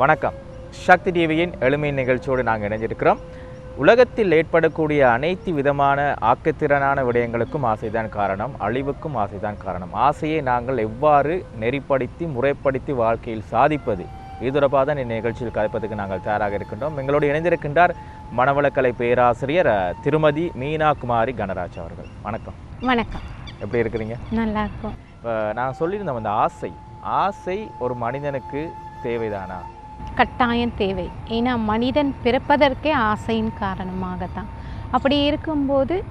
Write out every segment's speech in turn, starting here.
வணக்கம். சக்தி டிவியின் எளிமை நிகழ்ச்சியோடு நாங்கள் இணைஞ்சிருக்கிறோம். உலகத்தில் ஏற்படக்கூடிய அனைத்து விதமான ஆக்கத்திறனான விடயங்களுக்கும் ஆசைதான் காரணம் அழிவுக்கும் ஆசைதான் காரணம். ஆசையை நாங்கள் எவ்வாறு நெறிப்படுத்தி முறைப்படுத்தி வாழ்க்கையில் சாதிப்பது? இது தொடர்பாக தான் இந்த நிகழ்ச்சியில் கதைப்பதற்கு நாங்கள் தயாராக இருக்கின்றோம். எங்களோடு இணைந்திருக்கின்றார் மனவளக்கலை பேராசிரியர் திருமதி மீனா குமாரி கணராஜ் அவர்கள். வணக்கம். வணக்கம். எப்படி இருக்கிறீங்க? நல்லா இருக்கும். இப்போ நான் சொல்லியிருந்தோம் அந்த ஆசை. ஆசை ஒரு மனிதனுக்கு தேவைதானா? கட்டாயம் தேவை. ஏன்னா மனிதன் பிறப்பதற்கே ஆசையின் காரணமாகத்தான். அப்படி இருக்கும்போது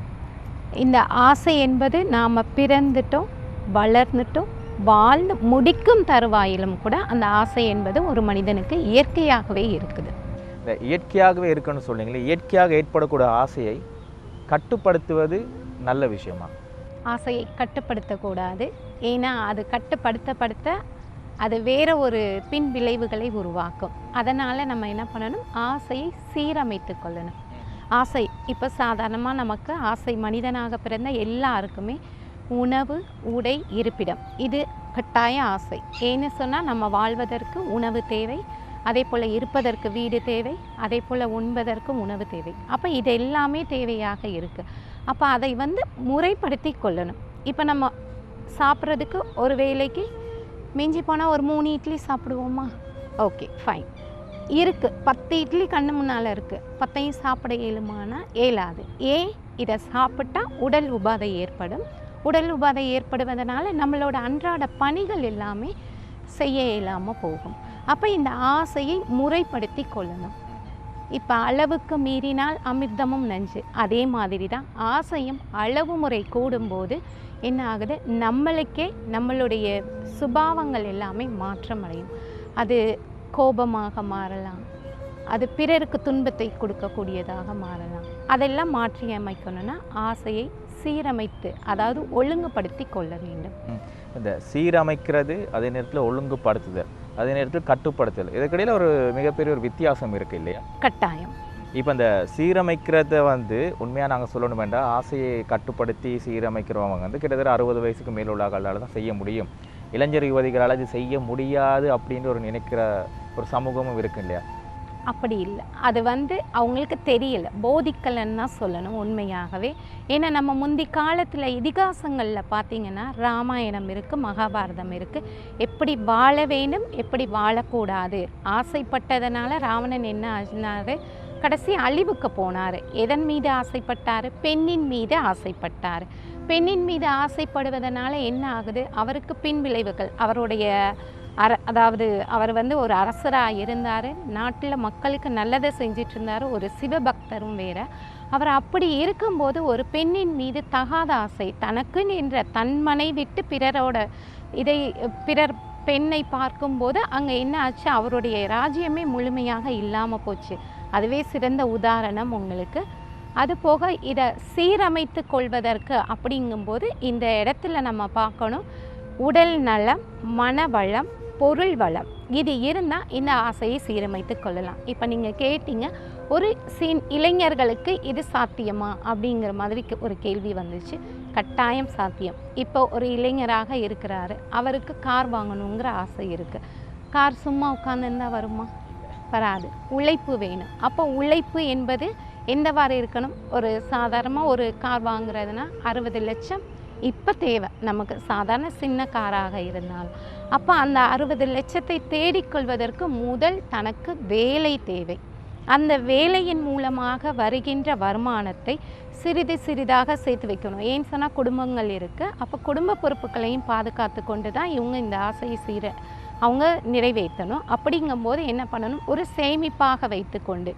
இந்த ஆசை என்பது நாம் பிறந்துட்டோம் வளர்ந்துட்டோம் வாழ்ந்து முடிக்கும் தருவாயிலும் கூட அந்த ஆசை என்பது ஒரு மனிதனுக்கு இயற்கையாகவே இருக்குது. இந்த இயற்கையாகவே இருக்குன்னு சொன்னீங்களே இயற்கையாக ஏற்படக்கூடிய ஆசையை கட்டுப்படுத்துவது நல்ல விஷயமா? ஆசையை கட்டுப்படுத்தக்கூடாது. ஏன்னா அது கட்டுப்படுத்தப்படுத்த அது வேற ஒரு பின் விளைவுகளை உருவாக்கும். அதனால் நம்ம என்ன பண்ணணும்? ஆசையை சீரமைத்து கொள்ளணும். ஆசை இப்போ சாதாரணமாக நமக்கு ஆசை மனிதனாக பிறந்த எல்லாருக்குமே உணவு உடை இருப்பிடம். இது கட்டாய ஆசை. ஏன்னு சொன்னால் நம்ம வாழ்வதற்கு உணவு தேவை அதே போல் இருப்பதற்கு வீடு தேவை அதே போல் உண்பதற்கு உணவு தேவை. அப்போ இது எல்லாமே தேவையாக இருக்குது அப்போ அதை வந்து முறைப்படுத்தி கொள்ளணும். இப்போ நம்ம சாப்பிட்றதுக்கு ஒரு வேலைக்கு மிஞ்சி போனால் ஒரு மூணு இட்லி சாப்பிடுவோமா? ஓகே ஃபைன் இருக்குது பத்து இட்லி கண்ணு முன்னால் இருக்குது பத்தையும் சாப்பிட இயலுமானா? இயலாது. ஏன்? இதை சாப்பிட்டா உடல் உபாதை ஏற்படும். உடல் உபாதை ஏற்படுவதனால நம்மளோட அன்றாட பணிகள் எல்லாமே செய்ய இயலாமல் போகும். அப்போ இந்த ஆசையை முறைப்படுத்தி கொள்ளணும். இப்போ அளவுக்கு மீறினால் அமிர்தமும் நஞ்சு. அதே மாதிரி தான் ஆசையும் அளவு முறை கூடும்போது என்ன ஆகுது? நம்மளுக்கே நம்மளுடைய சுபாவங்கள் எல்லாமே மாற்றம் அடையும் அது கோபமாக மாறலாம். அது பிறருக்கு துன்பத்தை கொடுக்கக்கூடியதாக மாறலாம். அதெல்லாம் மாற்றி அமைக்கணும்னா ஆசையை சீரமைத்து அதாவது ஒழுங்குபடுத்தி கொள்ள வேண்டும். இந்த சீரமைக்கிறது அதே நேரத்தில் ஒழுங்குபடுத்துதல் அதே நேரத்தில் கட்டுப்படுத்துதல். இதுக்கிடையில் ஒரு மிகப்பெரிய ஒரு வித்தியாசம் இருக்குது இல்லையா? கட்டாயம். இப்போ இந்த சீரமைக்கிறத வந்து உண்மையாக நாங்கள் சொல்லணும் வேண்டாம் ஆசையை கட்டுப்படுத்தி சீரமைக்கிறவங்க வந்து கிட்டத்தட்ட அறுபது வயசுக்கு மேல் உள்ளவர்களால் தான் செய்ய முடியும். இளைஞர் யுவதிகளால் அது செய்ய முடியாது அப்படின்னு ஒரு நினைக்கிற ஒரு சமூகமும் இருக்கு இல்லையா? அப்படி இல்லை. அது வந்து அவங்களுக்கு தெரியல. போதிக்கலைன்னு தான் சொல்லணும் உண்மையாகவே. ஏன்னா நம்ம முந்தி காலத்தில் இதிகாசங்களில் பார்த்திங்கன்னா ராமாயணம் இருக்குது மகாபாரதம் இருக்குது எப்படி வாழ வேண்டும் எப்படி வாழக்கூடாது. ஆசைப்பட்டதனால ராவணன் என்ன ஆனார் கடைசி அழிவுக்கு போனார். எதன் மீது ஆசைப்பட்டார்? பெண்ணின் மீது ஆசைப்பட்டார். பெண்ணின் மீது ஆசைப்படுவதனால என்ன ஆகுது? அவருக்கு பின் விளைவுகள். அவருடைய அர அதாவது அவர் வந்து ஒரு அரசராக இருந்தார். நாட்டில் மக்களுக்கு நல்லதை செஞ்சிட்டு இருந்தார் ஒரு சிவபக்தரும் வேற. அவர் அப்படி இருக்கும்போது ஒரு பெண்ணின் மீது தகாத ஆசை. தனக்குன்னு என்ற தன்மனை விட்டு பிறரோட இதை பிறர் பெண்ணை பார்க்கும்போது அங்கே என்ன ஆச்சு? அவருடைய ராஜ்யமே முழுமையாக இல்லாமல் போச்சு. அதுவே சிறந்த உதாரணம் உங்களுக்கு. அதுபோக இதை சீரமைத்து கொள்வதற்கு அப்படிங்கும்போது இந்த இடத்துல நம்ம பார்க்கணும். உடல் நலம் மனவளம் பொருள் வளம். இது இருந்தால் இந்த ஆசையை சீரமைத்து கொள்ளலாம். இப்போ நீங்கள் கேட்டீங்க ஒரு சீன் இளைஞர்களுக்கு இது சாத்தியமா? அப்படிங்கிற மாதிரி ஒரு கேள்வி வந்துச்சு. கட்டாயம் சாத்தியம். இப்போ ஒரு இளைஞராக இருக்கிறாரு. அவருக்கு கார் வாங்கணுங்கிற ஆசை இருக்குது கார் சும்மா உட்காந்துருந்தா வருமா? வராது. உழைப்பு வேணும். அப்போ உழைப்பு என்பது எந்தவாறு இருக்கணும்? ஒரு சாதாரணமாக ஒரு கார் வாங்குறதுனா அறுபது லட்சம். இப்போ தேவை. நமக்கு சாதாரண சின்ன காராக இருந்தாலும் அப்போ அந்த அறுபது லட்சத்தை தேடிக்கொள்வதற்கு முதல் தனக்கு வேலை தேவை. அந்த வேலையின் மூலமாக வருகின்ற வருமானத்தை சிறிது சிறிதாக சேர்த்து வைக்கணும். ஏன்னு சொன்னால் குடும்பங்கள் இருக்குது அப்போ குடும்ப பொறுப்புகளையும் பாதுகாத்து கொண்டு தான் இவங்க இந்த ஆசையை சீர அவங்க நிறைவேற்றணும். அப்படிங்கும்போது என்ன பண்ணணும்? ஒரு சேமிப்பாக வைத்துக்கொண்டு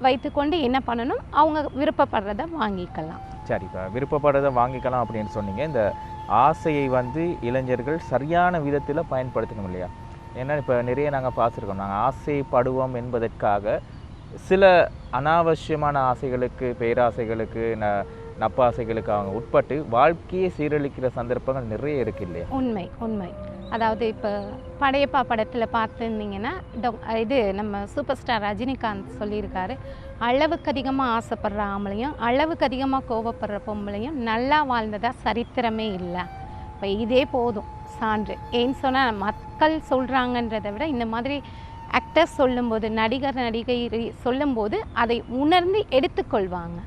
வைத்துக்கொண்டு என்ன பண்ணணும்? அவங்க விருப்பப்படுறத வாங்கிக்கலாம். சரி இப்போ விருப்பப்படுறதை வாங்கிக்கலாம் அப்படின்னு சொன்னீங்க. இந்த ஆசையை வந்து இளைஞர்கள் சரியான விதத்தில் பயன்படுத்தணும் இல்லையா? ஏன்னா இப்போ நிறைய நாங்கள் பார்த்துருக்கோம். நாங்கள் ஆசைப்படுவோம் என்பதற்காக சில அனாவசியமான ஆசைகளுக்கு பேராசைகளுக்கு ந நப்பாசைகளுக்கு அவங்க உட்பட்டு வாழ்க்கையை சீரழிக்கிற சந்தர்ப்பங்கள் நிறைய இருக்கு இல்லையா? உண்மை உண்மை. அதாவது இப்போ படையப்பா படத்தில் பார்த்துருந்தீங்கன்னா இது நம்ம சூப்பர் ஸ்டார் ரஜினிகாந்த் சொல்லியிருக்காரு. அளவுக்கு அதிகமாக ஆசைப்படுற ஆம்பளையும் அளவுக்கு அதிகமாக கோவப்படுற பொம்பளையும் நல்லா வாழ்ந்ததாக சரித்திரமே இல்லை. இப்போ இதே போதும் சான்று. ஏன்னு சொன்னால் மக்கள் சொல்கிறாங்கன்றதை விட இந்த மாதிரி ஆக்டர்ஸ் சொல்லும்போது நடிகர் நடிகை சொல்லும்போது அதை உணர்ந்து எடுத்துக்கொள்வாங்க.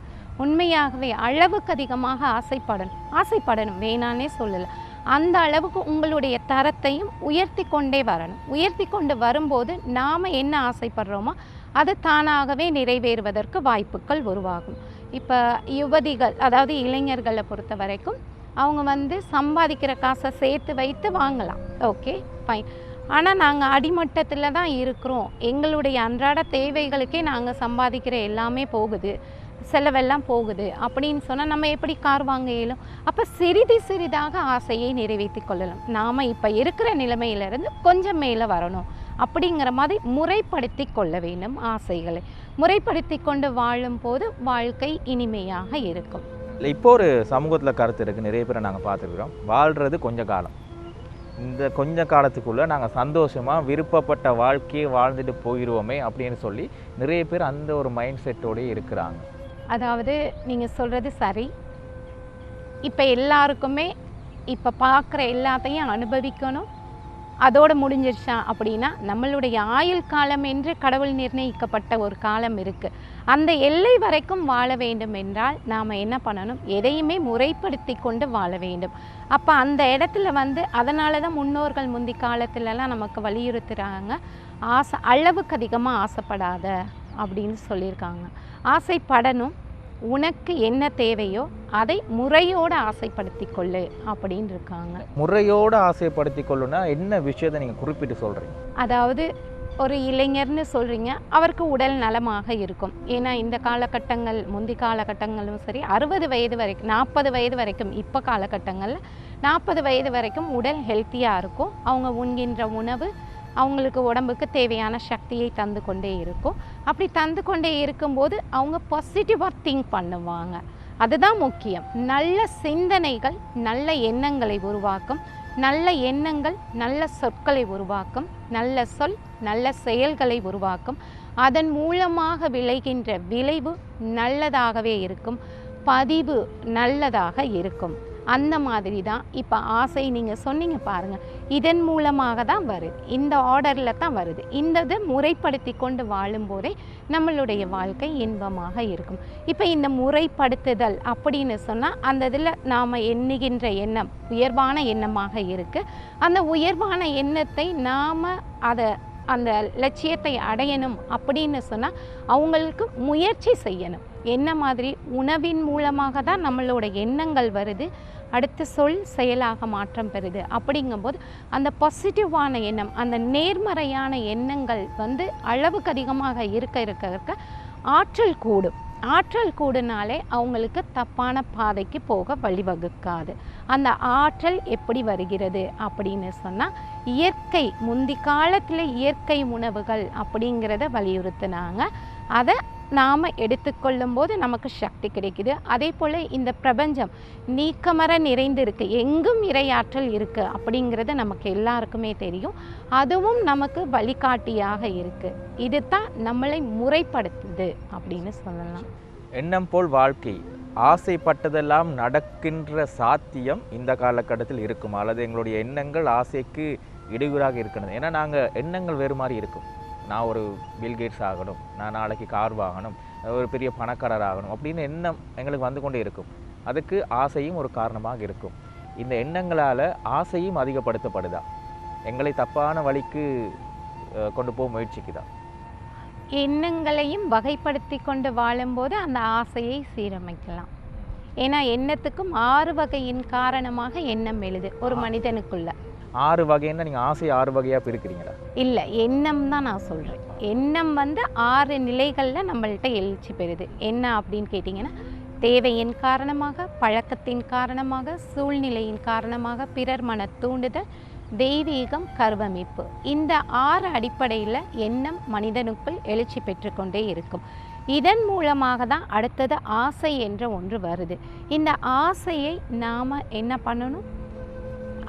உண்மையாகவே அளவுக்கு அதிகமாக ஆசைப்படணும். ஆசைப்படணும் வேணானே சொல்லலை. அந்த அளவுக்கு உங்களுடைய தரத்தையும் உயர்த்தி கொண்டே வரணும். உயர்த்தி கொண்டு வரும்போது நாம் என்ன ஆசைப்படுறோமோ அது தானாகவே நிறைவேறுவதற்கு வாய்ப்புகள் உருவாகும். இப்போ யுவதிகள் அதாவது இளைஞர்களை பொறுத்த வரைக்கும் அவங்க வந்து சம்பாதிக்கிற காசை சேர்த்து வைத்து வாங்கலாம். Okay fine. ஆனால் நாங்கள் அடிமட்டத்தில் தான் இருக்கிறோம். எங்களுடைய அன்றாட தேவைகளுக்கே நாங்கள் சம்பாதிக்கிற எல்லாமே போகுது. செலவெல்லாம் போகுது அப்படின்னு சொன்னால் நம்ம எப்படி கார் வாங்க இயலும்? அப்போ சிறிது சிறிதாக ஆசையை நிறைவேற்றி கொள்ளலாம். நாம் இப்போ இருக்கிற நிலைமையிலேருந்து கொஞ்சம் மேலே வரணும் அப்படிங்கிற மாதிரி முறைப்படுத்தி கொள்ள வேண்டும் ஆசைகளை. முறைப்படுத்தி கொண்டு வாழும்போது வாழ்க்கை இனிமையாக இருக்கும். இல்லை இப்போ ஒரு சமூகத்தில் கருத்து இருக்குது நிறைய பேரை நாங்கள் பார்த்துருக்குறோம். வாழ்கிறது கொஞ்ச காலம். இந்த கொஞ்ச காலத்துக்குள்ளே நாங்கள் சந்தோஷமாக விருப்பப்பட்ட வாழ்க்கையை வாழ்ந்துட்டு போயிடுவோமே அப்படின்னு சொல்லி நிறைய பேர் அந்த ஒரு மைண்ட் செட்டோடய இருக்கிறாங்க. அதாவது நீங்கள் சொல்கிறது சரி. இப்போ எல்லாருக்குமே இப்போ பார்க்குற எல்லாத்தையும் அனுபவிக்கணும். அதோடு முடிஞ்சிருச்சா அப்படின்னா நம்மளுடைய ஆயுள் காலம் என்று கடவுள் நிர்ணயிக்கப்பட்ட ஒரு காலம் இருக்குது அந்த எல்லை வரைக்கும் வாழ வேண்டும் என்றால் நாம் என்ன பண்ணணும்? எதையுமே முறைப்படுத்தி கொண்டு வாழ வேண்டும். அப்போ அந்த இடத்துல வந்து அதனால தான் முன்னோர்கள் முந்தி காலத்திலலாம் நமக்கு வலியுறுத்துகிறாங்க ஆசை அளவுக்கு அதிகமாக ஆசைப்படாத. அப்படின்னு சொல்லியிருக்காங்க. ஆசைப்படணும். உனக்கு என்ன தேவையோ அதை முறையோடு ஆசைப்படுத்தி கொள்ளு அப்படின்னு இருக்காங்க. முறையோடு ஆசைப்படுத்தி கொள்ளுனா என்ன விஷயத்தை நீங்கள் குறிப்பிட்டு சொல்கிறீங்க அதாவது ஒரு இளைஞர்னு சொல்கிறீங்க அவருக்கு உடல் நலமாக இருக்கும். ஏன்னா இந்த காலகட்டங்கள் முந்தி காலகட்டங்களும் சரி அறுபது வயது வரைக்கும் நாற்பது வயது வரைக்கும் இப்போ காலகட்டங்களில் நாற்பது வயது வரைக்கும் உடல் ஹெல்த்தியாக இருக்கும். அவங்க உண்கின்ற உணவு அவங்களுக்கு உடம்புக்கு தேவையான சக்தியை தந்து கொண்டே இருக்கும். அப்படி தந்து கொண்டே இருக்கும்போது அவங்க பாசிட்டிவாக திங்க் பண்ணுவாங்க. அதுதான் முக்கியம். நல்ல சிந்தனைகள் நல்ல எண்ணங்களை உருவாக்கும். நல்ல எண்ணங்கள் நல்ல சொற்களை உருவாக்கும். நல்ல சொல் நல்ல செயல்களை உருவாக்கும். அதன் மூலமாக விளைகின்ற விளைவு நல்லதாகவே இருக்கும். பதிவு நல்லதாக இருக்கும். அந்த மாதிரி தான் இப்போ ஆசை நீங்கள் சொன்னீங்க பாருங்கள் இதன் மூலமாக தான் வருது. இந்த ஆர்டரில் தான் வருது. இந்த இதை முறைப்படுத்தி கொண்டு வாழும்போதே நம்மளுடைய வாழ்க்கை இன்பமாக இருக்கும். இப்போ இந்த முறைப்படுத்துதல் அப்படின்னு சொன்னால் அந்த இதில் நாம் எண்ணுகின்ற எண்ணம் உயர்வான எண்ணமாக இருக்குது அந்த உயர்வான எண்ணத்தை நாம் அதை அந்த லட்சியத்தை அடையணும் அப்படின்னு சொன்னால் அவங்களுக்கு முயற்சி செய்யணும். என்ன மாதிரி உணவின் மூலமாக தான் நம்மளோட எண்ணங்கள் வருது அடுத்த சொல் செயலாக மாற்றம் பெறுது. அப்படிங்கும்போது அந்த பாசிட்டிவான எண்ணம் அந்த நேர்மறையான எண்ணங்கள் வந்து அளவுக்கு அதிகமாக இருக்க இருக்க இருக்க ஆற்றல் கூடும். ஆற்றல் கூடுனாலே அவங்களுக்கு தப்பான பாதைக்கு போக வழிவகுக்காது. அந்த ஆற்றல் எப்படி வருகிறது அப்படின்னு சொன்னால் இயற்கை முந்தி காலத்தில் இயற்கை உணவுகள் அப்படிங்கிறத வலியுறுத்தினாங்க. அதை நாம் எடுத்துக்கொள்ளும் போது நமக்கு சக்தி கிடைக்குது. அதே போல் இந்த பிரபஞ்சம் நீக்கமர நிறைந்து இருக்குது எங்கும் இறையாற்றல் இருக்குது அப்படிங்கிறது நமக்கு எல்லாருக்குமே தெரியும். அதுவும் நமக்கு வழிகாட்டியாக இருக்குது இது தான் நம்மளை முறைப்படுத்துது அப்படின்னு சொல்லலாம். எண்ணம் போல் வாழ்க்கை ஆசைப்பட்டதெல்லாம் நடக்கின்ற சாத்தியம் இந்த காலகட்டத்தில் இருக்கும்? அல்லது எங்களுடைய எண்ணங்கள் ஆசைக்கு இடையூறாக இருக்கிறது ஏன்னா நாங்கள் எண்ணங்கள் வேறு மாதிரி இருக்கும். நான் ஒரு பில்கேட்ஸ் ஆகணும் நான் நாளைக்கு கார் வாங்கணும் ஒரு பெரிய பணக்காரர் ஆகணும் அப்படின்னு எண்ணம் எங்களுக்கு வந்து கொண்டே இருக்கும். அதுக்கு ஆசையும் ஒரு காரணமாக இருக்கும். இந்த எண்ணங்களால் ஆசையும் அதிகப்படுத்தப்படுதா? எங்களை தப்பான வழிக்கு கொண்டு போக முயற்சிக்குதா? எண்ணங்களையும் வகைப்படுத்தி கொண்டு வாழும்போது அந்த ஆசையை சீரமைக்கலாம். ஏன்னா எண்ணத்துக்கும் ஆறு வகையின் காரணமாக எண்ணம் எழுது ஒரு மனிதனுக்குள்ள. ஆறு வகைன்னா நீங்கள் ஆசை ஆறு வகையாக பிரிக்கிறீங்களா? இல்லை எண்ணம் தான் நான் சொல்கிறேன் எண்ணம் வந்து ஆறு நிலைகளில் நம்மள்ட்ட எழுச்சி பெறுது. என்ன அப்படின்னு கேட்டிங்கன்னா தேவையின் காரணமாக பழக்கத்தின் காரணமாக சூழ்நிலையின் காரணமாக பிறர் மன தூண்டுதல் தெய்வீகம் கருவமைப்பு இந்த ஆறு அடிப்படையில் எண்ணம் மனிதனுக்குள் எழுச்சி பெற்றுக்கொண்டே இருக்கும். இதன் மூலமாக தான் அடுத்தது ஆசை என்ற ஒன்று வருது. இந்த ஆசையை நாம் என்ன பண்ணணும்?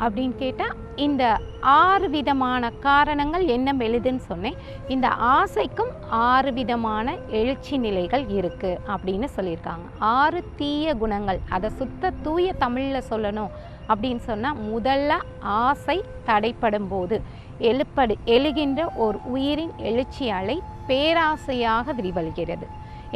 அப்படின்னு கேட்டால் இந்த ஆறு விதமான காரணங்கள் என்ன எழுதுன்னு சொன்னேன். இந்த ஆசைக்கும் ஆறு விதமான எழுச்சி நிலைகள் இருக்குது அப்படின்னு சொல்லியிருக்காங்க. ஆறு தீய குணங்கள் அதை சுத்த தூய தமிழில் சொல்லணும் அப்படின்னு சொன்னால் முதல்ல ஆசை தடைப்படும் போது எழுப்படு எழுகின்ற ஒரு உயிரின் எழுச்சி அலை பேராசையாக விரிவல்கிறது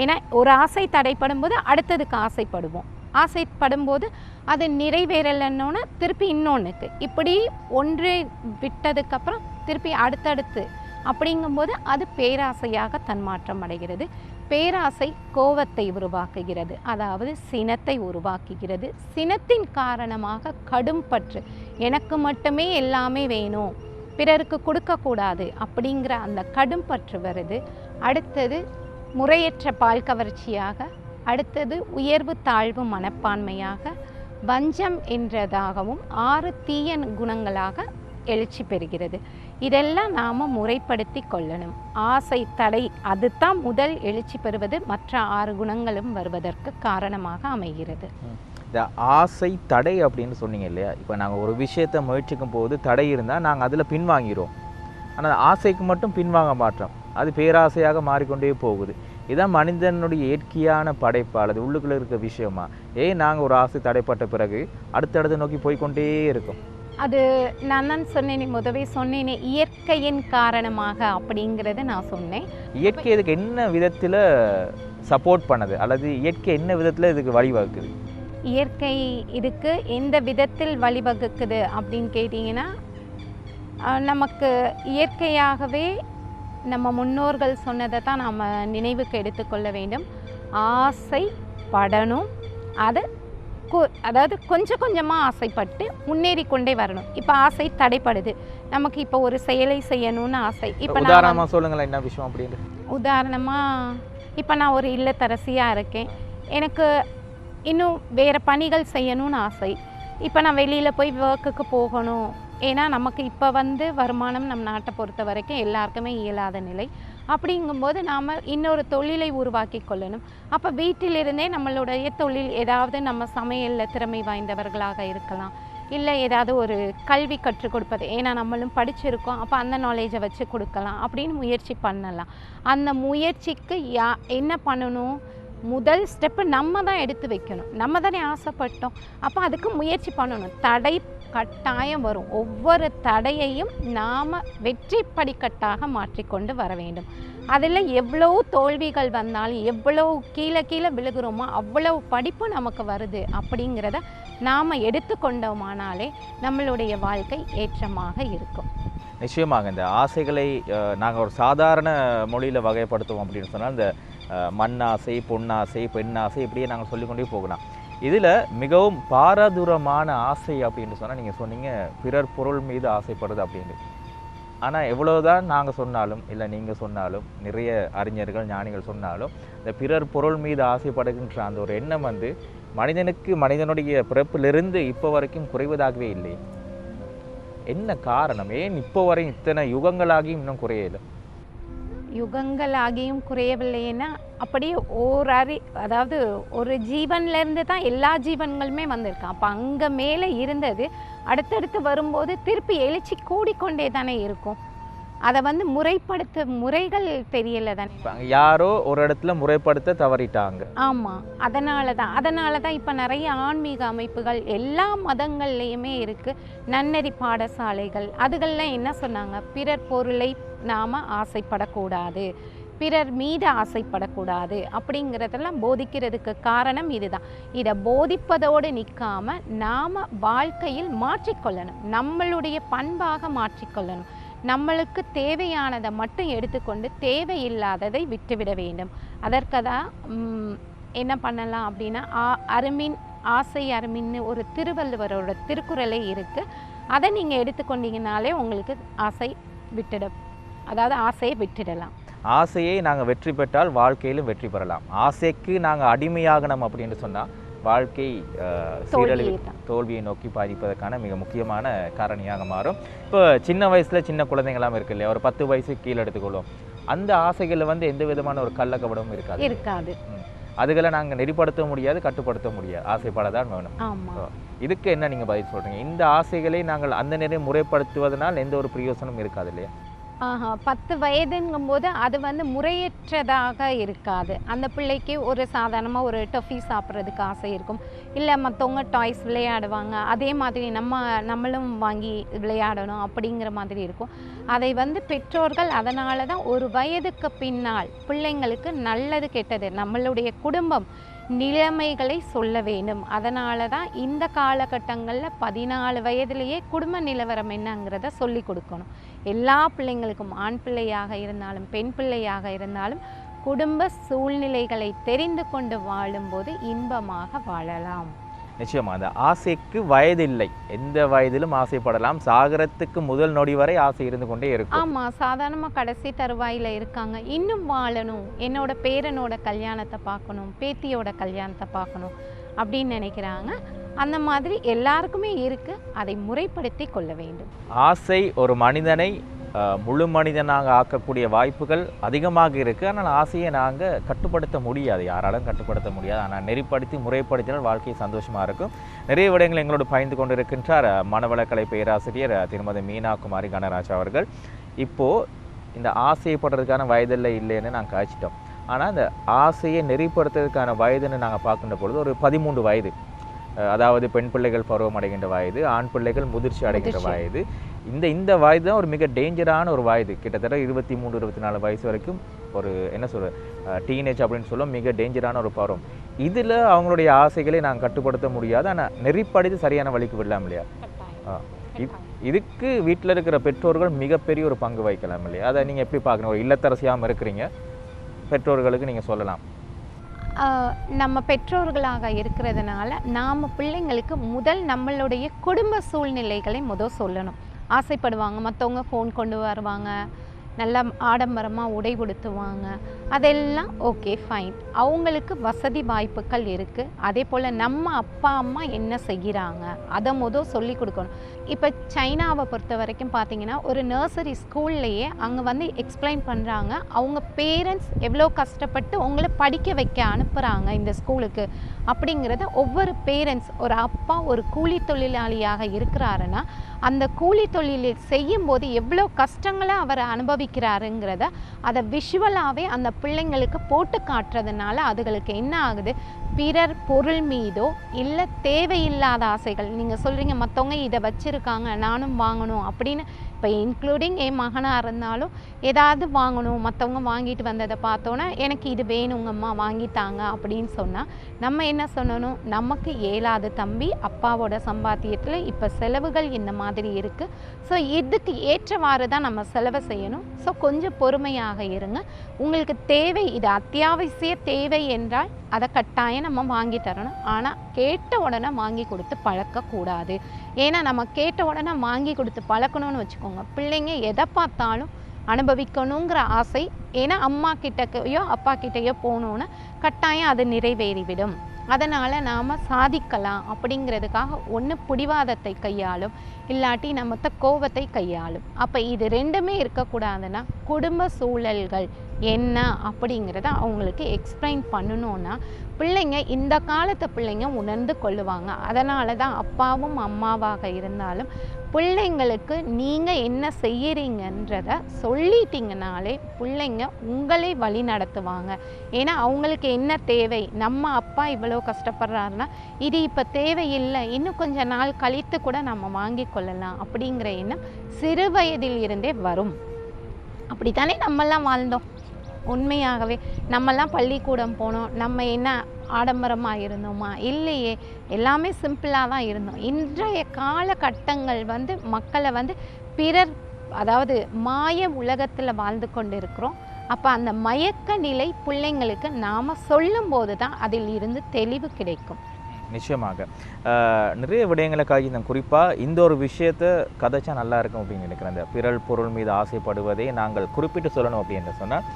ஏன்னா ஒரு ஆசை தடைப்படும் போது அடுத்ததுக்கு ஆசைப்படுவோம். ஆசைப்படும்போது அது நிறைவேறலைன்னொன்னு திருப்பி இன்னொன்றுக்கு இப்படி ஒன்று விட்டதுக்கப்புறம் திருப்பி அடுத்தடுத்து அப்படிங்கும்போது அது பேராசையாக தன்மாற்றம் அடைகிறது. பேராசை கோபத்தை உருவாக்குகிறது. அதாவது சினத்தை உருவாக்குகிறது. சினத்தின் காரணமாக கடும் பற்று. எனக்கு மட்டுமே எல்லாமே வேணும். பிறருக்கு கொடுக்கக்கூடாது அப்படிங்கிற அந்த கடும் பற்று வருது. அடுத்தது முறையற்ற பால் கவர்ச்சியாக அடுத்தது உயர்வு தாழ்வு மனப்பான்மையாக வஞ்சம் என்றதாகவும் ஆறு தீய குணங்களாக எழுச்சி பெறுகிறது. இதெல்லாம் நாம் முறைப்படுத்தி கொள்ளணும். ஆசை தடை அதுதான் முதல் எழுச்சி பெறுவது. மற்ற ஆறு குணங்களும் வருவதற்கு காரணமாக அமைகிறது. இந்த ஆசை தடை அப்படின்னு சொன்னீங்க இல்லையா? இப்போ நாங்கள் ஒரு விஷயத்தை முயற்சிக்கும் போது தடை இருந்தால் நாங்கள் அதில் பின்வாங்கிறோம் ஆனால் ஆசைக்கு மட்டும் பின்வாங்க மாட்டோம். அது பேராசையாக மாறிக்கொண்டே போகுது. இதான் மனிதனுடைய இயற்கையான படைப்பு அல்லது உள்ளுக்குள்ளே இருக்க விஷயமா? ஏன் நாங்கள் ஒரு ஆசை தடைப்பட்ட பிறகு அடுத்தடுத்து நோக்கி போய்க்கொண்டே இருக்கோம். அது நான் தான் சொன்னேனே முதவே சொன்னேனே இயற்கையின் காரணமாக அப்படிங்கிறத நான் சொன்னேன். இயற்கை இதுக்கு என்ன விதத்தில் சப்போர்ட் பண்ணுது? அல்லது இயற்கை என்ன விதத்தில் இதுக்கு வழிவகுக்குது? இயற்கை இதுக்கு எந்த விதத்தில் வழிவகுக்குது அப்படின்னு கேட்டிங்கன்னா நமக்கு இயற்கையாகவே நம்ம முன்னோர்கள் சொன்னதை தான் நாம் நினைவுக்கு எடுத்துக்கொள்ள வேண்டும். ஆசை படணும். அதை அதாவது கொஞ்சம் கொஞ்சமாக ஆசைப்பட்டு முன்னேறி கொண்டே வரணும். இப்போ ஆசை தடைப்படுது. நமக்கு இப்போ ஒரு செயலை செய்யணும்னு ஆசை. இப்போ நான் உதாரணமாக சொல்லுங்களேன் என்ன விஷயம் அப்படின்னு உதாரணமாக இப்போ நான் ஒரு இல்லத்தரசியாக இருக்கேன். எனக்கு இன்னும் வேறு பணிகள் செய்யணும்னு ஆசை. இப்போ நான் வெளியில் போய் ஒர்க்குக்கு போகணும். ஏன்னா நமக்கு இப்போ வந்து வருமானம் நம் நாட்டை பொறுத்த வரைக்கும் எல்லாருக்குமே இயலாத நிலை. அப்படிங்கும்போது நாம் இன்னொரு தொழிலை உருவாக்கி கொள்ளணும். அப்போ வீட்டிலிருந்தே நம்மளுடைய தொழில் ஏதாவது நம்ம சமையலில் திறமை வாய்ந்தவர்களாக இருக்கலாம். இல்லை ஏதாவது ஒரு கல்வி கற்றுக் கொடுப்பது. ஏன்னா நம்மளும் படிச்சிருக்கோம். அப்போ அந்த நாலேஜை வச்சு கொடுக்கலாம் அப்படின்னு முயற்சி பண்ணலாம். அந்த முயற்சிக்கு யா என்ன பண்ணணும்? முதல் ஸ்டெப்பு நம்ம தான் எடுத்து வைக்கணும். நம்ம தானே ஆசைப்பட்டோம். அப்போ அதுக்கு முயற்சி பண்ணணும். தடை கட்டாயம் வரும். ஒவ்வொரு தடையையும் நாம் வெற்றி படிக்கட்டாக மாற்றிக்கொண்டு வர வேண்டும். அதில் எவ்வளோ தோல்விகள் வந்தாலும் எவ்வளோ கீழே கீழே விழுகிறோமோ அவ்வளோ படிப்பு நமக்கு வருது அப்படிங்கிறத நாம் எடுத்துக்கொண்டோமானாலே நம்மளுடைய வாழ்க்கை ஏற்றமாக இருக்கும். நிச்சயமாக இந்த ஆசைகளை நாங்கள் ஒரு சாதாரண மொழியில் வகைப்படுத்துவோம் அப்படின்னு சொன்னால் இந்த மண்ணாசை பொன்னாசை பெண்ணாசை இப்படியே நாங்கள் சொல்லிக்கொண்டே போகலாம். இதில் மிகவும் பாரதூரமான ஆசை அப்படின்னு சொன்னால் நீங்கள் சொன்னீங்க பிறர் பொருள் மீது ஆசைப்படுறது அப்படின்னு. ஆனால் எவ்வளோதான் நாங்கள் சொன்னாலும் இல்லை நீங்கள் சொன்னாலும் நிறைய அறிஞர்கள் ஞானிகள் சொன்னாலும் இந்த பிறர் பொருள் மீது ஆசைப்படுகின்ற அந்த ஒரு எண்ணம் வந்து மனிதனுக்கு மனிதனுடைய பிறப்பிலிருந்து இப்போ வரைக்கும் குறைவதாகவே இல்லை. என்ன காரணம்? ஏன் இப்போ வரை இத்தனை யுகங்களாகியும் இன்னும் குறையலை? யுகங்களாகியும் குறையவில்லைன்னா அப்படியே ஓர் அறி அதாவது ஒரு ஜீவன்ல இருந்து தான் எல்லா ஜீவன்களுமே வந்திருக்கான் அப்போ அங்கே மேலே இருந்தது அடுத்தடுத்து வரும்போது திருப்பி எழுச்சி கூடிக்கொண்டே தானே இருக்கும். அதை வந்து முறைப்படுத்த முறைகள் தெரியல தானே. யாரோ ஒரு இடத்துல முறைப்படுத்த தவறிட்டாங்க. ஆமாம் அதனால தான். அதனால தான் இப்போ நிறைய ஆன்மீக அமைப்புகள் எல்லா மதங்கள்லேயுமே இருக்குது நன்னெறி பாடசாலைகள் அதுகள்லாம் என்ன சொன்னாங்க? பிறர் பொருளை நாம் ஆசைப்படக்கூடாது. பிறர் மீது ஆசைப்படக்கூடாது அப்படிங்கிறதெல்லாம் போதிக்கிறதுக்கு காரணம் இதுதான். இதை போதிப்பதோடு நிற்காம நாம் வாழ்க்கையில் மாற்றிக்கொள்ளணும். நம்மளுடைய பண்பாக மாற்றிக்கொள்ளணும். நம்மளுக்கு தேவையானதை மட்டும் எடுத்துக்கொண்டு தேவையில்லாததை விட்டுவிட வேண்டும். அதற்கு தான் என்ன பண்ணலாம் அப்படின்னா ஆ- அருமின் ஆசை அருமின்னு ஒரு திருவள்ளுவரோட திருக்குறளே இருக்குது அதை நீங்கள் எடுத்துக்கொண்டீங்கனாலே உங்களுக்கு ஆசை விட்டுட அதாவது ஆசையை விட்டுடலாம் ஆசையை நாங்கள் வெற்றி பெற்றால் வாழ்க்கையிலும் வெற்றி பெறலாம். ஆசைக்கு நாங்கள் அடிமையாகணும் அப்படின்னு சொன்னால் வாழ்க்கை சீரழிவு தோல்வியே தான். நோக்கி பாதிப்பதற்கான மிக முக்கியமான காரணியாக மாறும். இப்போ சின்ன வயசில் சின்ன குழந்தைங்களாம் இருக்கு இல்லையா? ஒரு பத்து வயசு கீழே எடுத்துக்கொள்வோம். அந்த ஆசைகளில் வந்து எந்த விதமான ஒரு கள்ளக்கபடமும் இருக்காது. இருக்காது. அதுகளை நாங்கள் நெறிப்படுத்த முடியாது கட்டுப்படுத்த முடியாது. ஆசைப்படதான் வேணும். ஆமாம் இதுக்கு என்ன நீங்கள் பதில் சொல்கிறீங்க இந்த ஆசைகளை நாங்கள் அந்த நேரம் முறைப்படுத்துவதனால் எந்த ஒரு பிரயோசனமும் இருக்காது இல்லையா? ஆஹா பத்து வயதுங்கும்போது அது வந்து முறையற்றதாக இருக்காது. அந்த பிள்ளைக்கு ஒரு சாதாரணமாக ஒரு டஃபி சாப்பிட்றதுக்கு ஆசை இருக்கும். இல்லை மற்றவங்க டாய்ஸ் விளையாடுவாங்க. அதே மாதிரி நம்ம நம்மளும் வாங்கி விளையாடணும் அப்படிங்கிற மாதிரி இருக்கும். அதை வந்து பெற்றோர்கள் அதனால தான் ஒரு வயதுக்கு பின்னால் பிள்ளைங்களுக்கு நல்லது கெட்டது நம்மளுடைய குடும்பம் நிலைமைகளை சொல்ல வேண்டும். அதனால தான் இந்த காலகட்டங்களில் பதினாலு வயதிலேயே குடும்ப நிலவரம் என்னங்கிறத சொல்லி கொடுக்கணும். எல்லா பிள்ளைங்களுக்கும் ஆண் பிள்ளையாக இருந்தாலும் பெண் பிள்ளையாக இருந்தாலும் குடும்ப சூழ்நிலைகளை தெரிந்து கொண்டு வாழும்போது இன்பமாக வாழலாம். நிச்சயமா அந்த ஆசைக்கு வயது இல்லை எந்த வயதிலும் ஆசைப்படலாம். சாகரத்துக்கு முதல் நொடி வரை ஆசை இருந்து கொண்டே இருக்கும். ஆமாம் சாதாரணமாக கடைசி தருவாயில் இருக்காங்க. இன்னும் வாழணும். என்னோட பேரனோட கல்யாணத்தை பார்க்கணும். பேத்தியோட கல்யாணத்தை பார்க்கணும் அப்படின்னு நினைக்கிறாங்க. அந்த மாதிரி எல்லாருக்குமே இருக்கு. அதை முறைப்படுத்தி கொள்ள வேண்டும். ஆசை ஒரு மனிதனை முழு மனிதனாக ஆக்கக்கூடிய வாய்ப்புகள் அதிகமாக இருக்குது ஆனால் ஆசையை நாங்கள் கட்டுப்படுத்த முடியாது. யாராலும் கட்டுப்படுத்த முடியாது. ஆனால் நெறிப்படுத்தி முறைப்படுத்தினால் வாழ்க்கை சந்தோஷமாக இருக்கும். நிறைய விடயங்கள் எங்களோடு பயந்து கொண்டு இருக்கின்றார் மனவளக்கலை பேராசிரியர் திருமதி மீனா குமாரி கனராஜ் அவர்கள். இப்போது இந்த ஆசைப்படுறதுக்கான வயதில்லை இல்லைன்னு நாங்கள் காய்ச்சிட்டோம் ஆனால் அந்த ஆசையை நெறிப்படுத்துறதுக்கான வயதுன்னு நாங்கள் பார்க்கின்ற பொழுது ஒரு பதிமூன்று வயது. அதாவது பெண் பிள்ளைகள் பருவம் அடைகின்ற வயது ஆண் பிள்ளைகள் முதிர்ச்சி அடைகின்ற. வயது. இந்த இந்த வயது தான் ஒரு மிக டேஞ்சரான ஒரு வயது கிட்டத்தட்ட இருபத்தி மூணு இருபத்தி நாலு வயசு வரைக்கும் ஒரு என்ன சொல்ற டீனேஜ் அப்படின்னு சொல்லுவோம் மிக டேஞ்சரான ஒரு பருவம். இதில் அவங்களுடைய ஆசைகளை நாங்கள் கட்டுப்படுத்த முடியாது. ஆனால் நெறிப்படுத்தி சரியான வழிக்கு விடலாம் இல்லையா? இதுக்கு வீட்டில் இருக்கிற பெற்றோர்கள் மிகப்பெரிய ஒரு பங்கு வகிக்கலாம் இல்லையா? அதை நீங்கள் எப்படி பார்க்கணும்? ஒரு இல்லத்தரசியாமல் இருக்கிறீங்க. பெற்றோர்களுக்கு நீங்கள் சொல்லலாம். நம்ம பெற்றோர்களாக இருக்கிறதுனால நாம் பிள்ளைங்களுக்கு முதல் நம்மளுடைய குடும்ப சூழ்நிலைகளை முதல் சொல்லணும். ஆசைப்படுவாங்க. மற்றவங்க ஃபோன் கொண்டு வருவாங்க. நல்ல ஆடம்பரமாக உடை உடுத்துவாங்க. அதெல்லாம் ஓகே ஃபைன் அவங்களுக்கு வசதி வாய்ப்புகள் இருக்குது அதே போல் நம்ம அப்பா அம்மா என்ன செய்கிறாங்க அதை மொதல் சொல்லி கொடுக்கணும். இப்போ சைனாவை பொறுத்த வரைக்கும் பார்த்தீங்கன்னா ஒரு நர்சரி ஸ்கூல்லையே அங்கே வந்து எக்ஸ்பிளைன் பண்ணுறாங்க அவங்க பேரண்ட்ஸ் எவ்வளோ கஷ்டப்பட்டு உங்களை படிக்க வைக்க அனுப்புகிறாங்க இந்த ஸ்கூலுக்கு அப்படிங்கிறத ஒவ்வொரு பேரண்ட்ஸ் ஒரு அப்பா ஒரு கூலி தொழிலாளியாக இருக்கிறாருன்னா அந்த கூலி தொழிலை செய்யும்போது எவ்வளோ கஷ்டங்களை அவர் அனுபவிக்கிறாருங்கிறத அதை விஷுவலாகவே அந்த பிள்ளைங்களுக்கு போட்டு காட்டுறதுனால அதுகளுக்கு என்ன ஆகுது? பிறர் பொருள் மீதோ இல்லை தேவையில்லாத ஆசைகள் நீங்கள் சொல்கிறீங்க மற்றவங்க இதை வச்சுருக்காங்க நானும் வாங்கணும் அப்படின்னு இப்போ இன்க்ளூடிங் என் மகனாக இருந்தாலும் ஏதாவது வாங்கணும் மற்றவங்க வாங்கிட்டு வந்ததை பார்த்தோன்னா எனக்கு இது வேணுங்கம்மா வாங்கித்தாங்க அப்படின்னு சொன்னால் நம்ம என்ன சொல்லணும்? நமக்கு ஏழாவது தம்பி அப்பாவோட சம்பாத்தியத்தில் இப்போ செலவுகள் இந்த மாதிரி இருக்குது ஸோ இதுக்கு ஏற்றவாறு தான் நம்ம செலவு செய்யணும். ஸோ கொஞ்சம் பொறுமையாக இருங்க. உங்களுக்கு தேவை இது அத்தியாவசிய தேவை என்றால் அதை கட்டாயம் நம்ம வாங்கி தரணும். ஆனால் கேட்ட உடனே வாங்கி கொடுத்து பழக்கக்கூடாது ஏன்னா நம்ம கேட்ட உடனே வாங்கி கொடுத்து பழக்கணும்னு வச்சுக்கோங்க. பிள்ளைங்க எதை பார்த்தாலும் அனுபவிக்கணுங்கிற ஆசை ஏன்னா அம்மா கிட்டக்கையோ அப்பா கிட்டேயோ போகணுன்னு கட்டாயம் அது நிறைவேறிவிடும். அதனால் நாம் சாதிக்கலாம் அப்படிங்கிறதுக்காக ஒன்று பிடிவாதத்தை கையாளும் இல்லாட்டி நம்மத்த கோபத்தை கையாளும். அப்போ இது ரெண்டுமே இருக்கக்கூடாதுன்னா குடும்ப சூழல்கள் என்ன அப்படிங்கிறத அவங்களுக்கு எக்ஸ்பிளைன் பண்ணணுன்னா பிள்ளைங்க இந்த காலத்து பிள்ளைங்க உணர்ந்து கொள்ளுவாங்க. அதனால தான் அப்பாவும் அம்மாவாக இருந்தாலும் பிள்ளைங்களுக்கு நீங்கள் என்ன செய்கிறீங்கன்றத சொல்லிட்டீங்கனாலே பிள்ளைங்க உங்களை வழி நடத்துவாங்க. ஏன்னா அவங்களுக்கு என்ன தேவை? நம்ம அப்பா இவ்வளோ கஷ்டப்படுறாருன்னா இது இப்போ தேவையில்லை. இன்னும் கொஞ்ச நாள் கழித்து கூட நம்ம வாங்கி கொள்ளலாம் அப்படிங்கிற எண்ணம் சிறு வயதில் இருந்தே வரும். அப்படித்தானே நம்மெல்லாம் வாழ்ந்தோம்? உண்மையாகவே நம்மெல்லாம் பள்ளிக்கூடம் போனோம். நம்ம என்ன ஆடம்பரமாக இருந்தோமா? இல்லையே. எல்லாமே சிம்பிளாக தான் இருந்தோம். இன்றைய காலகட்டங்கள் வந்து மக்களை வந்து பிறர் அதாவது மாய உலகத்தில் வாழ்ந்து கொண்டு இருக்கிறோம் அப்போ அந்த மயக்க நிலை பிள்ளைங்களுக்கு நாம் சொல்லும்போது தான் அதில் இருந்து தெளிவு கிடைக்கும். நிச்சயமாக. நிறைய விடயங்களுக்காக இந்த குறிப்பாக இந்த ஒரு விஷயத்தை கதைச்சா நல்லா இருக்கும் அப்படின்னு நினைக்கிறேன். இந்த பிறல் பொருள் மீது ஆசைப்படுவதை நாங்கள் குறிப்பிட்டு சொல்லணும் அப்படின்னு சொன்னால்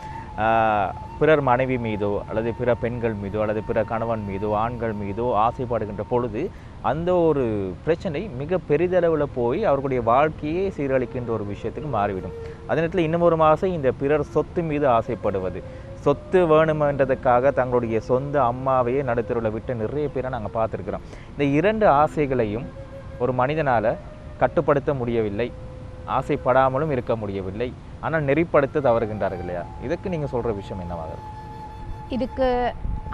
பிறர் மனைவி மீதோ அல்லது பிற பெண்கள் மீதோ அல்லது பிற கணவன் மீதோ ஆண்கள் மீதோ ஆசைப்படுகின்ற பொழுது அந்த ஒரு பிரச்சனை மிக பெரிதளவில் போய் அவர்களுடைய வாழ்க்கையே சீரழிக்கின்ற ஒரு விஷயத்துக்கு மாறிவிடும். அதே நேரத்தில் இன்னும் ஒரு ஆசை இந்த பிறர் சொத்து மீது ஆசைப்படுவது. சொத்து வேணுமென்றதுக்காக தங்களுடைய சொந்த அம்மாவையே நடுத்தருவில் விட்டு நிறைய பேரை நாங்கள் பார்த்துருக்குறோம். இந்த இரண்டு ஆசைகளையும் ஒரு மனிதனால் கட்டுப்படுத்த முடியவில்லை. ஆசைப்படாமலும் இருக்க முடியவில்லை. ஆனால் நெறிப்படுத்த தவறுகின்றார்கள் இல்லையா? இதுக்கு நீங்கள் சொல்கிற விஷயம் என்னவாக இருக்கும்? இதுக்கு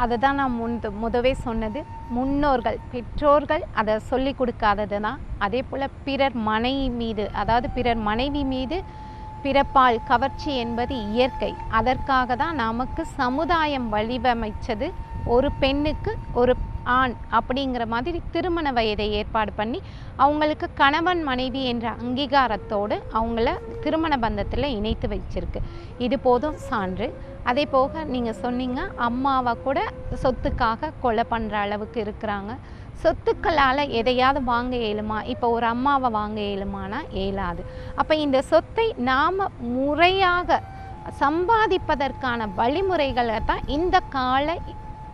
அதை தான் நான் முன் முதவே சொன்னது. முன்னோர்கள் பெற்றோர்கள் அதை சொல்லி கொடுக்காதது தான். அதே போல் பிறர் மனைவி மீது அதாவது பிறர் மனைவி மீது பிறப்பால் கவர்ச்சி என்பது இயற்கை. அதற்காக தான் நமக்கு சமுதாயம் வடிவமைச்சது ஒரு பெண்ணுக்கு ஒரு ஆண் அப்படிங்கிற மாதிரி திருமண வயதை ஏற்பாடு பண்ணி அவங்களுக்கு கணவன் மனைவி என்ற அங்கீகாரத்தோடு அவங்கள திருமண பந்தத்தில் இணைத்து வச்சிருக்கு. இது போதும் சான்று. அதே போக நீங்கள் சொன்னீங்க அம்மாவை கூட சொத்துக்காக கொலை பண்ணுற அளவுக்கு இருக்கிறாங்க. சொத்துக்களால் எதையாவது வாங்க இயலுமா? இப்போ ஒரு அம்மாவை வாங்க இயலுமானா? இயலாது. அப்போ இந்த சொத்தை நாம் முறையாக சம்பாதிப்பதற்கான வழிமுறைகளை தான் இந்த கால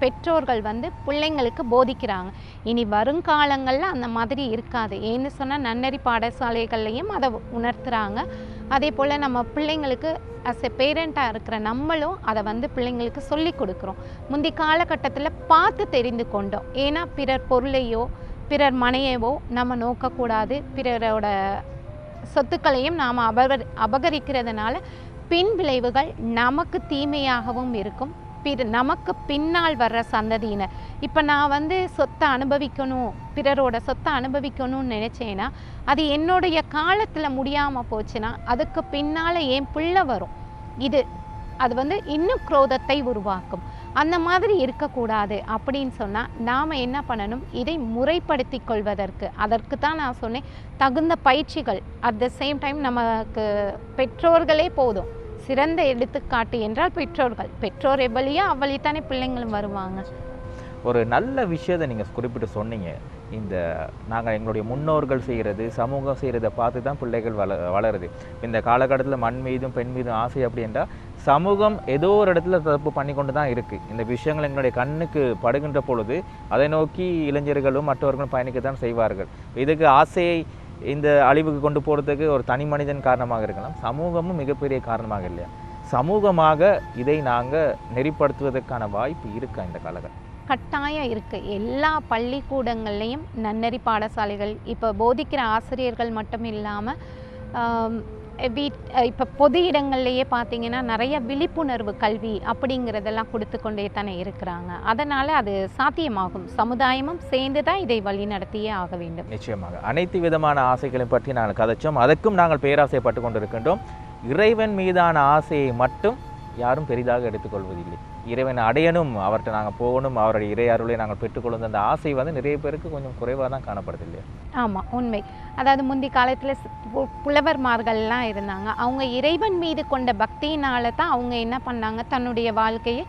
பெற்றோர்கள் வந்து பிள்ளைங்களுக்கு போதிக்கிறாங்க. இனி வருங்காலங்களில் அந்த மாதிரி இருக்காது. ஏன்னு சொன்னால் நன்னறி பாடசாலைகள்லையும் அதை உணர்த்துறாங்க. அதே போல் நம்ம பிள்ளைங்களுக்கு அஸ் எ பேரண்ட்டாக இருக்கிற நம்மளும் அதை வந்து பிள்ளைங்களுக்கு சொல்லி கொடுக்குறோம். முந்தி காலகட்டத்தில் பார்த்து தெரிந்து கொண்டோம். ஏன்னா பிறர் பொருளையோ பிறர் மனையவோ நம்ம நோக்கக்கூடாது. பிறரோட சொத்துக்களையும் நாம் அபகரி அபகரிக்கிறதுனால பின் விளைவுகள் நமக்கு தீமையாகவும் இருக்கும். பிற நமக்கு பின்னால் வர்ற சந்ததியினர் இப்போ நான் வந்து சொத்தை அனுபவிக்கணும் பிறரோட சொத்தை அனுபவிக்கணும்னு நினச்சேன்னா அது என்னுடைய காலத்தில் முடியாமல் போச்சுன்னா அதுக்கு பின்னால் என் பிள்ளை வரும். இது அது வந்து இன்னும் குரோதத்தை உருவாக்கும். அந்த மாதிரி இருக்கக்கூடாது அப்படின்னு சொன்னால் நாம் என்ன பண்ணணும்? இதை முறைப்படுத்தி கொள்வதற்கு. அதற்கு தான் நான் சொன்னேன் தகுந்த பயிற்சிகள். அட் த சேம் டைம் நமக்கு பெற்றோர்களே போதும். சிறந்த எடுத்துக்காட்டு என்றால் பெற்றோர்கள். பெற்றோர் எவ்வளியோ அவ்வளித்தானே பிள்ளைங்களும் வருவாங்க. ஒரு நல்ல விஷயத்தை நீங்கள் குறிப்பிட்டு சொன்னீங்க. இந்த நாங்கள் எங்களுடைய முன்னோர்கள் செய்கிறது சமூகம் செய்கிறத பார்த்து தான் பிள்ளைகள் வள வளருது. இந்த காலகட்டத்தில் மண் மீதும் பெண் மீதும் ஆசை அப்படி என்றால் சமூகம் ஏதோ ஒரு இடத்துல தப்பு பண்ணி கொண்டு தான் இருக்குது இந்த விஷயங்கள் எங்களுடைய கண்ணுக்கு படுகின்ற பொழுது அதை நோக்கி இளைஞர்களும் மற்றவர்களும் பயணிக்க தான் செய்வார்கள். இதுக்கு ஆசையை இந்த அழிவுக்கு கொண்டு போகிறதுக்கு ஒரு தனி மனிதன் காரணமாக இருக்கலாம். சமூகமும் மிகப்பெரிய காரணமாக இல்லையா? சமூகமாக இதை நாங்கள் நெறிப்படுத்துவதற்கான வாய்ப்பு இருக்கா இந்த காலகட்டம் கட்டாயம் இருக்குது எல்லா பள்ளிக்கூடங்கள்லேயும் நன்னெறி பாடசாலைகள் இப்போ போதிக்கிற ஆசிரியர்கள் மட்டும் இல்லாமல் வீட் இப்போ பொது இடங்கள்லையே பார்த்தீங்கன்னா நிறைய விழிப்புணர்வு கல்வி அப்படிங்கிறதெல்லாம் கொடுத்து கொண்டே தானே இருக்கிறாங்க. அதனால் அது சாத்தியமாகும். சமுதாயமும் சேர்ந்து தான் இதை வழிநடத்தியே ஆக வேண்டும். நிச்சயமாக. அனைத்து விதமான ஆசைகளையும் பற்றி நாங்கள் கதைச்சோம். அதற்கும் நாங்கள் பேராசைப்பட்டு கொண்டிருக்கின்றோம். இறைவன் மீதான ஆசையை மட்டும் யாரும் பெரிதாக எடுத்துக்கொள்வதில்லை. இறைவன் அடையணும் அவர்கிட்ட நாங்கள் போகணும் அவருடைய இறை அருளை நாங்கள் பெற்றுக்கொள்ளும் அந்த ஆசை வந்து நிறைய பேருக்கு கொஞ்சம் குறைவாக தான் காணப்படுது இல்லையா ஆமாம் உண்மை. அதாவது முந்தி காலத்தில் புலவர்மார்கள்லாம் இருந்தாங்க. அவங்க இறைவன் மீது கொண்ட பக்தியினால தான் அவங்க என்ன பண்ணாங்க? தன்னுடைய வாழ்க்கையை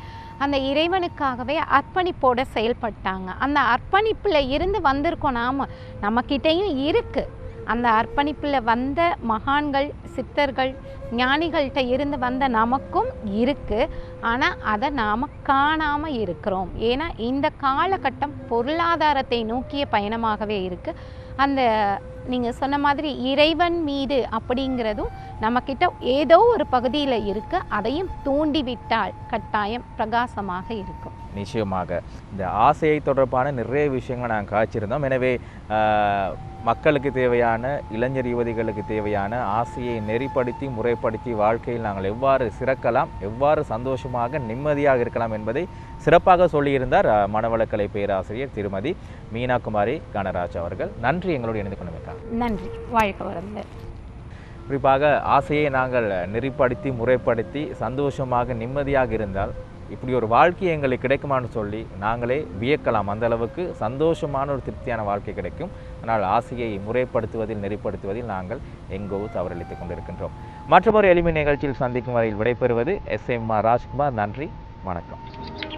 அந்த இறைவனுக்காகவே அர்ப்பணிப்போட செயல்பட்டாங்க. அந்த அர்ப்பணிப்பில் இருந்து வந்திருக்கோம் நாம. நம்மக்கிட்டேயும் இருக்குது அந்த அர்ப்பணிப்பில் வந்த மகான்கள் சித்தர்கள் ஞானிகள்கிட்ட இருந்து வந்த நமக்கும் இருக்குது ஆனால் அதை நாம் காணாமல் இருக்கிறோம். ஏன்னா இந்த காலகட்டம் பொருளாதாரத்தை நோக்கிய பயணமாகவே இருக்குது அந்த நீங்கள் சொன்ன மாதிரி இறைவன் மீது அப்படிங்கிறதும் நம்மக்கிட்ட ஏதோ ஒரு பகுதியில் இருக்குது அதையும் தூண்டிவிட்டால் கட்டாயம் பிரகாசமாக இருக்கும். நிச்சயமாக. இந்த ஆசையை தொடர்பான நிறைய விஷயங்களை நாங்கள் காய்ச்சிருந்தோம். எனவே மக்களுக்கு தேவையான இளைஞர் யுவதிகளுக்கு தேவையான ஆசையை நெறிப்படுத்தி முறைப்படுத்தி வாழ்க்கையில் நாங்கள் எவ்வாறு சிறக்கலாம் எவ்வாறு சந்தோஷமாக நிம்மதியாக இருக்கலாம் என்பதை சிறப்பாக சொல்லியிருந்தார் மனவளக்கலை பேராசிரியர் திருமதி மீனாகுமாரி கனராஜ் அவர்கள். நன்றி எங்களோடு இணைந்து கொண்டமைக்காக. நன்றி. வாழ்க்கை வளர்ந்து. குறிப்பாக ஆசையை நாங்கள் நெறிப்படுத்தி முறைப்படுத்தி சந்தோஷமாக நிம்மதியாக இருந்தால் இப்படி ஒரு வாழ்க்கை எங்களுக்கு கிடைக்குமான்னு சொல்லி நாங்களே வியக்கலாம். அந்த அளவுக்கு சந்தோஷமான ஒரு திருப்தியான வாழ்க்கை கிடைக்கும். ஆனால் ஆசையை முறைப்படுத்துவதில் நெறிப்படுத்துவதில் நாங்கள் எங்கோ தவறளித்துக் கொண்டிருக்கின்றோம். மற்றொரு எளிமை நிகழ்ச்சியில் சந்திக்கும் வரையில் விடைபெறுவது எஸ். எம். ஆர். ராஜ்குமார். நன்றி. வணக்கம்.